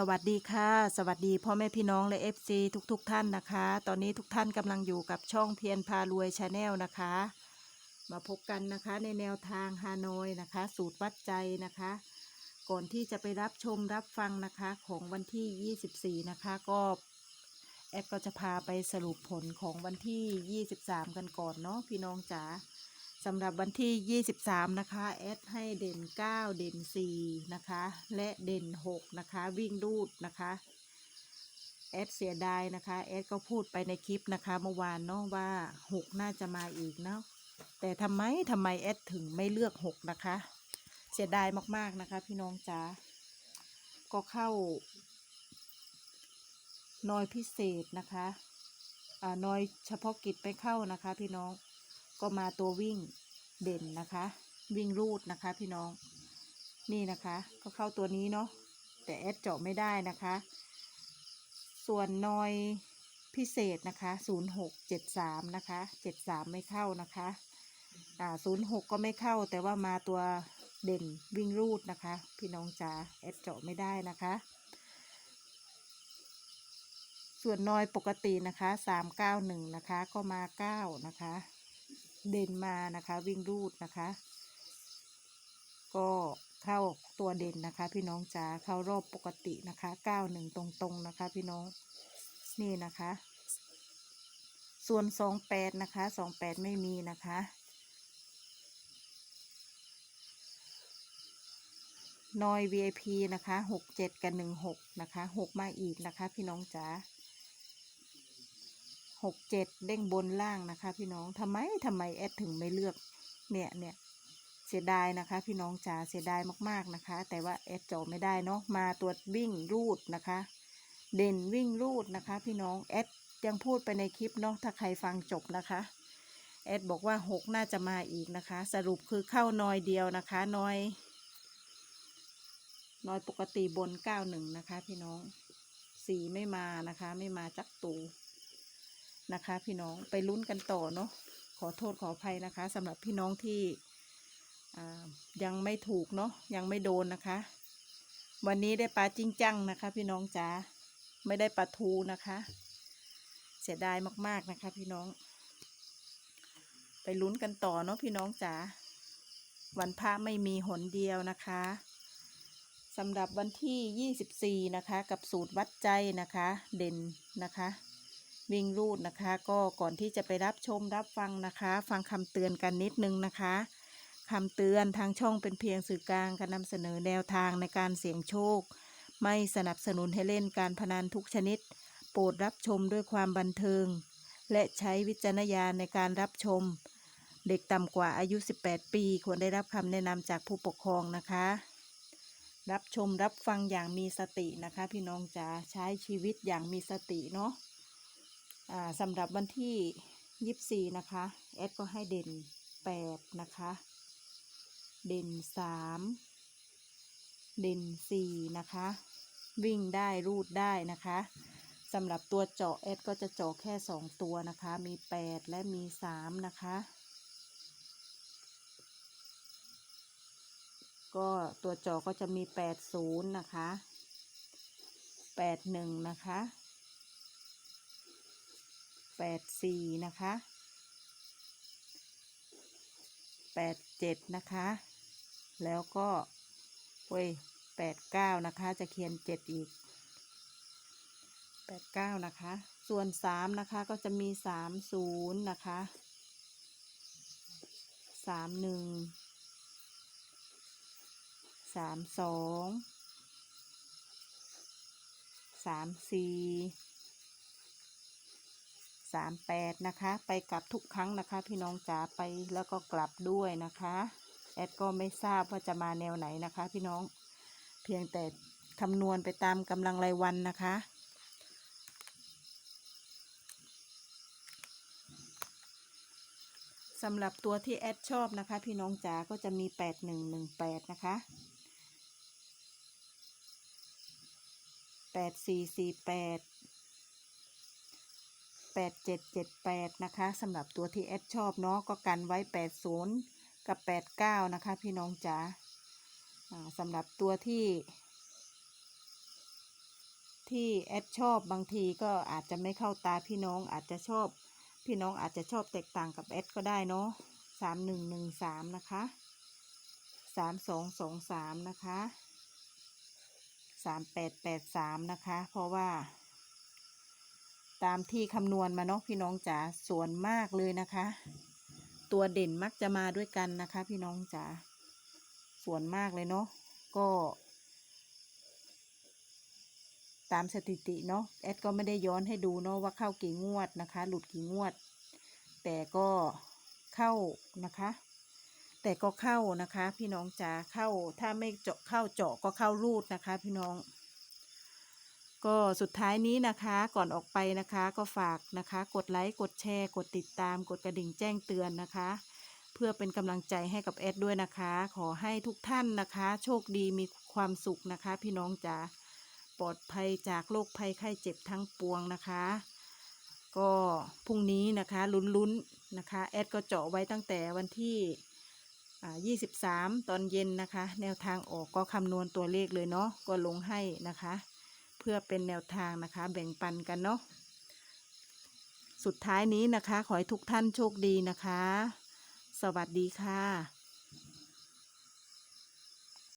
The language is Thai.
สวัสดีค่ะ สวัสดีพ่อแม่พี่น้องและ FC ทุกๆทท่านนะคะ ตอนนี้ทุกท่านกำลังอยู่กับช่องเพียรพารวยชาแนลนะคะ มาพบกันนะคะในแนวทางฮานอยนะคะ สูตรวัดใจนะคะ ก่อนที่จะไปรับชมรับฟังนะคะของวันที่ 24 นะคะ ก็แอดก็จะพาไปสรุปผลของวันที่ 23 กันก่อนเนาะพี่น้องจ๋า สำหรับวันที่ 23 นะคะแอดให้เด่น 9 เด่น 4 นะคะ และเด่น 6 นะคะ วิ่งรูดนะคะแอดเสียดายนะคะแอดก็พูดไปในคลิปนะคะเมื่อวานเนาะว่า 6 น่าจะมาอีกเนาะแต่ทำไมทำไมแอดถึงไม่เลือก 6 นะคะ เสียดายมากๆนะคะ พี่น้องจ๋าก็เข้านอยพิเศษนะคะ อ่านอยเฉพาะกิจไปเข้านะคะ พี่น้อง ก็มาตัววิ่งเด่นนะคะ วิ่งรูดนะคะพี่น้องนี่นะคะก็เข้าตัวนี้เนาะแต่แอดเจาะไม่ได้นะคะ ส่วนนอยพิเศษนะคะ0673นะคะ73 ไม่เข้านะคะอ่า06 ก็ไม่เข้าแต่ว่ามาตัวเด่นวิ่งรูดนะคะ พี่น้องจ๋าแอดเจาะไม่ได้นะคะ ส่วนนอยปกตินะคะ 391 นะคะก็มา 9 นะคะ เด่นมานะคะ วิ่งรูดนะคะ ก็เข้าตัวเด่นนะคะ พี่น้องจ๋าเข้ารอบปกตินะคะเก้าหนึ่งตรงๆนะคะ พี่น้องนี่นะคะ ส่วนสองแปดนะคะสองแปดไม่มีนะคะนอย VIP นะคะหกเจ็ดกับหนึ่งหกนะคะหกมาอีกนะคะ พี่น้องจ๋า หกเจ็ดเด้งบนล่างนะคะ พี่น้องทำไมทำไมแอดถึงไม่เลือกเนี่ยเนี่ยเสียดายนะคะ พี่น้องจ๋าเสียดายมากๆนะคะ แต่ว่าแอดจาะไม่ได้เนาะมาตัววิ่งรูดนะคะ เด่นวิ่งรูดนะคะ พี่น้องแอดยังพูดไปในคลิปเนาะถ้าใครฟังจบนะคะแอดบอกว่าหกน่าจะมาอีกนะคะ สรุปคือเข้านอยเดียวนะคะนอยนอยปกติบนเก้าหนึ่งนะคะ พี่น้องสี่ไม่มานะคะ ไม่มาจักตู นะคะ พี่น้องไปลุ้นกันต่อเนาะขอโทษขออภัยนะคะสำหรับพี่น้องที่ยังไม่ถูกเนาะยังไม่โดนนะคะ วันนี้ได้ปลาจิ้งจังนะคะ พี่น้องจ๋าไม่ได้ปลาทูนะคะ เสียดายมากๆนะคะ พี่น้อง ไปลุ้นกันต่อเนาะพี่น้องจ๋าวันพระไม่มีหนเดียวนะคะสำหรับวันที่ 24 นะคะ กับสูตรวัดใจนะคะ เด่นนะคะ วิ่งรูดนะคะ ก็ก่อนที่จะไปรับชมรับฟังนะคะ ฟังคำเตือนกันนิดนึงนะคะคำเตือนทางช่องเป็นเพียงสื่อกลางการนำเสนอแนวทางในการเสี่ยงโชค ไม่สนับสนุนให้เล่นการพนันทุกชนิด โปรดรับชมด้วยความบันเทิง และใช้วิจารณญาณในการรับชม เด็กต่ำกว่าอายุ 18 ปี ควรได้รับคำแนะนำจากผู้ปกครองนะคะ รับชมรับฟังอย่างมีสตินะคะ พี่น้องจ๋าใช้ชีวิตอย่างมีสติเนาะ สำหรับวันที่ยี่สี่นะคะ แอดก็ให้เด่นแปดนะคะ เด่นสามเด่นสี่นะคะ วิ่งได้รูดได้นะคะสำหรับตัวเจาะแอดก็จะเจาะแค่สองตัวนะคะ มีแปดและมีสามนะคะ ก็ตัวเจาะก็จะมีแปดศูนย์นะคะแปดหนึ่งนะคะ แปดสี่นะคะแปดเจ็ดนะคะ แล้วก็เว้ยแปดเก้านะคะ จะเขียนเจ็ดอีกแปดเก้านะคะ ส่วนสามนะคะก็จะมีสามศูนย์นะคะสามหนึ่งสามสองสามสี่ สามแปดนะคะ ไปกลับทุกครั้งนะคะ พี่น้องจ๋าไปแล้วก็กลับด้วยนะคะ แอดก็ไม่ทราบว่าจะมาแนวไหนนะคะ พี่น้องเพียงแต่คำนวณไปตามกำลังรายวันนะคะสำหรับตัวที่แอดชอบนะคะ พี่น้องจ๋าก็จะมีแปดหนึ่งหนึ่งแปดนะคะแปดสี่สี่แปดเจ็ดเจ็ดแปดนะคะสำหรับตัวที่แอดชอบเนาะก็กันไว้แปดศูนย์กับแปดเก้านะคะ พี่น้องจ๋าอ่าสำหรับตัวที่ ที่แอดชอบบางทีก็อาจจะไม่เข้าตาพี่น้องอาจจะชอบ พี่น้องอาจจะชอบแตกต่างกับแอดก็ได้เนาะสามหนึ่งหนึ่งสามนะคะสามสองสองสามนะคะสามแปดแปดสามนะคะ เพราะว่า ตามที่คำนวณมาเนาะพี่น้องจ๋าส่วนมากเลยนะคะ ตัวเด่นมักจะมาด้วยกันนะคะ พี่น้องจ๋าส่วนมากเลยเนาะก็ ตามสถิติเนาะแอดก็ไม่ได้ย้อนให้ดูเนาะว่าเข้ากี่งวดนะคะ หลุดกี่งวด แต่ก็เข้านะคะ แต่ก็เข้านะคะ พี่น้องจ๋าเข้าถ้าไม่เจาะเข้าเจาะก็เข้ารูดนะคะ พี่น้อง ก็สุดท้ายนี้นะคะก่อนออกไปนะคะ ก็ฝากนะคะ กดไลค์กดแชร์ กดติดตาม กดกระดิ่งแจ้งเตือนนะคะ เพื่อเป็นกำลังใจให้กับแอดด้วยนะคะ ขอให้ทุกท่านนะคะ โชคดีมีความสุขนะคะ พี่น้องจ๋าปลอดภัยจากโรคภัยไข้เจ็บทั้งปวงนะคะ ก็พรุ่งนี้นะคะลุ้นๆนะคะแอดก็เจาะไว้ตั้งแต่วันที่อ่า23 ตอนเย็นนะคะ แนวทางออกก็คำนวณตัวเลขเลยเนาะก็ลงให้นะคะ เพื่อเป็นแนวทางนะคะ แบ่งปันกันเนาะสุดท้ายนี้นะคะ ขอให้ทุกท่านโชคดีนะคะ สวัสดีค่ะ